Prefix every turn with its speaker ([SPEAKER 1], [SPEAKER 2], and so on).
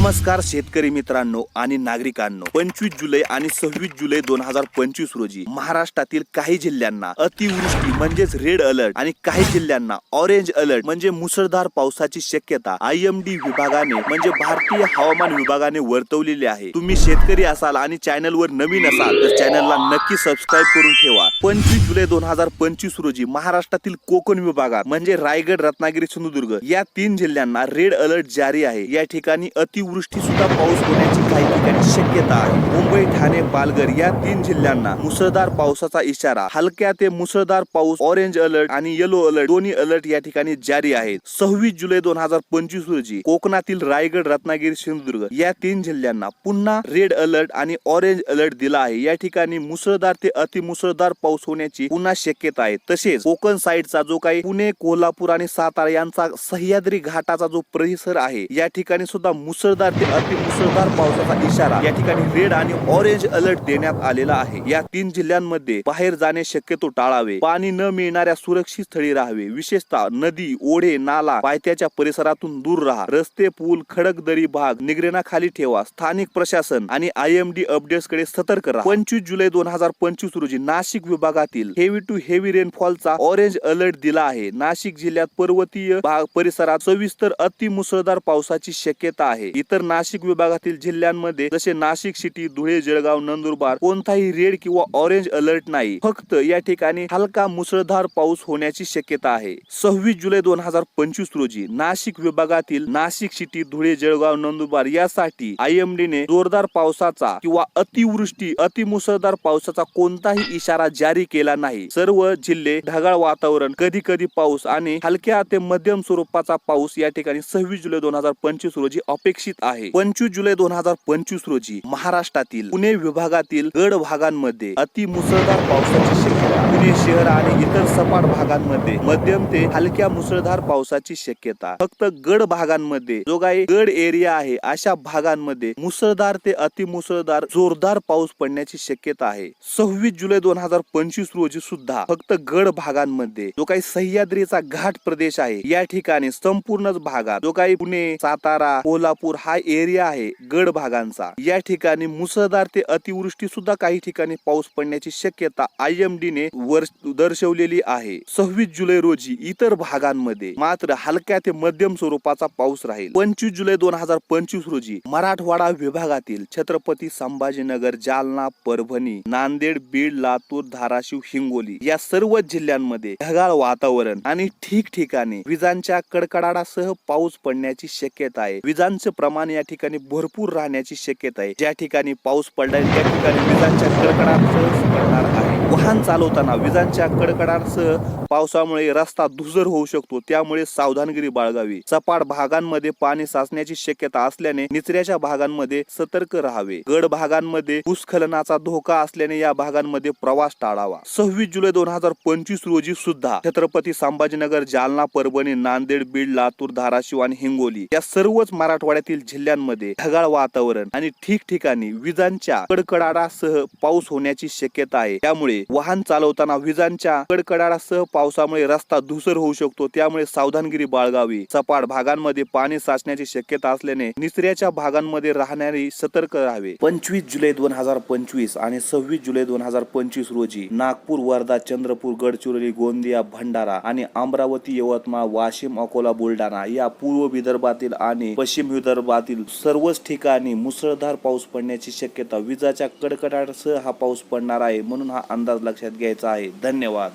[SPEAKER 1] नमस्कार शेतकरी मित्रांनो आणि नागरिकांनो. पंचवीस जुलै आणि सव्वीस जुलै दोन हजार पंचवीस रोजी महाराष्ट्रातील काही जिल्ह्यांना अतिवृष्टी म्हणजेच रेड अलर्ट आणि काही जिल्ह्यांना ऑरेंज अलर्ट म्हणजे मुसळधार पावसाची शक्यता आय एम डी विभागाने म्हणजे भारतीय हवामान विभागाने वर्तवलेली आहे. तुम्ही शेतकरी असाल आणि चॅनल वर नवीन असाल तर चॅनलला नक्की सबस्क्राईब करून ठेवा. पंचवीस जुलै दोन हजार पंचवीस रोजी महाराष्ट्रातील कोकण विभागात म्हणजे रायगड रत्नागिरी सिंधुदुर्ग या तीन जिल्ह्यांना रेड अलर्ट जारी आहे. या ठिकाणी अति सुद्धा पाऊस होण्याची काही ठिकाणी शक्यता आहे. मुंबई ठाणे पालघर या तीन जिल्ह्यांना मुसळधार पावसाचा इशारा हलक्या ते मुसळधार पाऊस ऑरेंज अलर्ट आणि येलो अलर्ट दोन्ही अलर्ट या ठिकाणी जारी आहेत. सव्वीस जुलै दोन हजार पंचवीस रोजी कोकणातील रायगड रत्नागिरी सिंधुदुर्ग या तीन जिल्ह्यांना पुन्हा रेड अलर्ट आणि ऑरेंज अलर्ट दिला आहे. या ठिकाणी मुसळधार ते अतिमुसळधार पाऊस होण्याची पुन्हा शक्यता आहे. तसेच कोकण साईडचा जो काही पुणे कोल्हापूर आणि सातारा यांचा सह्याद्री घाटाचा जो परिसर आहे या ठिकाणी सुद्धा मुसळधार ते अतिमुसळधार पावसाचा इशारा. या ठिकाणी रेड आणि ऑरेंज अलर्ट देण्यात आलेला आहे. या तीन जिल्ह्यांमध्ये बाहेर जाणे शक्यतो टाळावे. पाणी न मिळणाऱ्या सुरक्षित स्थळी राहावे. विशेषतः नदी ओढे नाला पायथ्याच्या परिसरातून दूर राहा. रस्ते पूल खडक दरी भाग निगरेणाखाली ठेवा. स्थानिक प्रशासन आणि आय एम डी अपडेट्सकडे सतर्क राहा. पंचवीस जुलै दोन हजार पंचवीस रोजी नाशिक विभागातील हेवी टू हेवी रेनफॉलचा ऑरेंज अलर्ट दिला आहे. नाशिक जिल्ह्यात पर्वतीय भाग परिसरात सविस्तर अति मुसळधार पावसाची शक्यता आहे. तर नाशिक विभागातील जिल्ह्यांमध्ये जसे नाशिक सिटी धुळे जळगाव नंदुरबार कोणताही रेड किंवा ऑरेंज अलर्ट नाही. फक्त या ठिकाणी हलका मुसळधार पाऊस होण्याची शक्यता आहे. सव्वीस जुलै दोन हजार पंचवीस रोजी नाशिक विभागातील नाशिक सिटी धुळे जळगाव नंदुरबार यासाठी आय एम डी ने जोरदार पावसाचा किंवा अतिवृष्टी अतिमुसळधार पावसाचा कोणताही इशारा जारी केला नाही. सर्व जिल्हे ढगाळ वातावरण कधी कधी पाऊस आणि हलक्या ते मध्यम स्वरूपाचा पाऊस या ठिकाणी सव्वीस जुलै दोन हजार पंचवीस रोजी अपेक्षित आहे. पंचवीस जुलै दोन हजार पंचवीस रोजी महाराष्ट्रातील पुणे विभागातील गड भागांमध्ये अति मुसळधार पावसाची शक्यता पुणे शहर आणि इतर सपाट भागांमध्ये मध्यम ते हलक्या मुसळधार पावसाची शक्यता. फक्त गड भागांमध्ये जो काही गड एरिया आहे अशा भागांमध्ये मुसळधार ते अतिमुसळधार जोरदार पाऊस पडण्याची शक्यता आहे. सव्वीस जुलै दोन हजार पंचवीस रोजी सुद्धा फक्त गड भागांमध्ये जो काही सह्याद्रीचा घाट प्रदेश आहे या ठिकाणी संपूर्णच भागात जो काही पुणे सातारा कोल्हापूर हा एरिया आहे गड भागांचा. या ठिकाणी मुसळधार ते अतिवृष्टी सुद्धा काही ठिकाणी पाऊस पडण्याची शक्यता आय एम डी ने वर दर्शवलेली आहे. सव्वीस जुलै रोजी इतर भागांमध्ये मात्र हलक्या ते मध्यम स्वरूपाचा पाऊस राहील. पंचवीस जुलै दोन हजार पंचवीस रोजी मराठवाडा विभागातील छत्रपती संभाजीनगर जालना परभणी नांदेड बीड लातूर धाराशिव हिंगोली या सर्व जिल्ह्यांमध्ये ढगाळ वातावरण आणि ठिकठिकाणी विजांच्या कडकडाटासह पाऊस पडण्याची शक्यता आहे. विजांचं प्रमाण या ठिकाणी भरपूर राहण्याची शक्यता आहे. ज्या ठिकाणी पाऊस पडला त्या ठिकाणी विजांच्या कडकडाटासह पडणार आहे. वाहन चालवताना विजांच्या कडकडासह पावसामुळे रस्ता धुजर होऊ शकतो त्यामुळे सावधानगिरी बाळगावी. सपाट भागांमध्ये पाणी साचण्याची शक्यता असल्याने निचऱ्याच्या भागांमध्ये सतर्क राहावे. गड भागांमध्ये भूस्खलनाचा धोका असल्याने या भागांमध्ये प्रवास टाळावा. सव्वीस जुलै दोन हजार पंचवीस रोजी सुद्धा छत्रपती संभाजीनगर जालना परभणी नांदेड बीड लातूर धाराशिव आणि हिंगोली या सर्वच मराठवाड्यातील जिल्ह्यांमध्ये ढगाळ वातावरण आणि ठिकठिकाणी विजांच्या कडकडाटासह पाऊस होण्याची शक्यता आहे. त्यामुळे वाहन चालवताना विजांच्या कडकडाटासह पावसामुळे रस्ता धुसर होऊ शकतो. त्यामुळे सावधानगिरी बाळगावी. सपाट भागांमध्ये पाणी साचण्याची शक्यता असल्याने निसऱ्याच्या भागांमध्ये राहणारी सतर्क राहावे. पंचवीस जुलै दोन हजार पंचवीस आणि सव्वीस जुलै दोन हजार पंचवीस रोजी नागपूर वर्धा चंद्रपूर गडचिरोली गोंदिया भंडारा आणि अमरावती यवतमाळ वाशिम अकोला बुलढाणा या पूर्व विदर्भातील आणि पश्चिम विदर्भातील सर्वच ठिकाणी मुसळधार पाऊस पडण्याची शक्यता. विजाच्या कडकडाटसह हा पाऊस पडणार आहे म्हणून हा अंदाज लक्षात घ्यायचा आहे. धन्यवाद.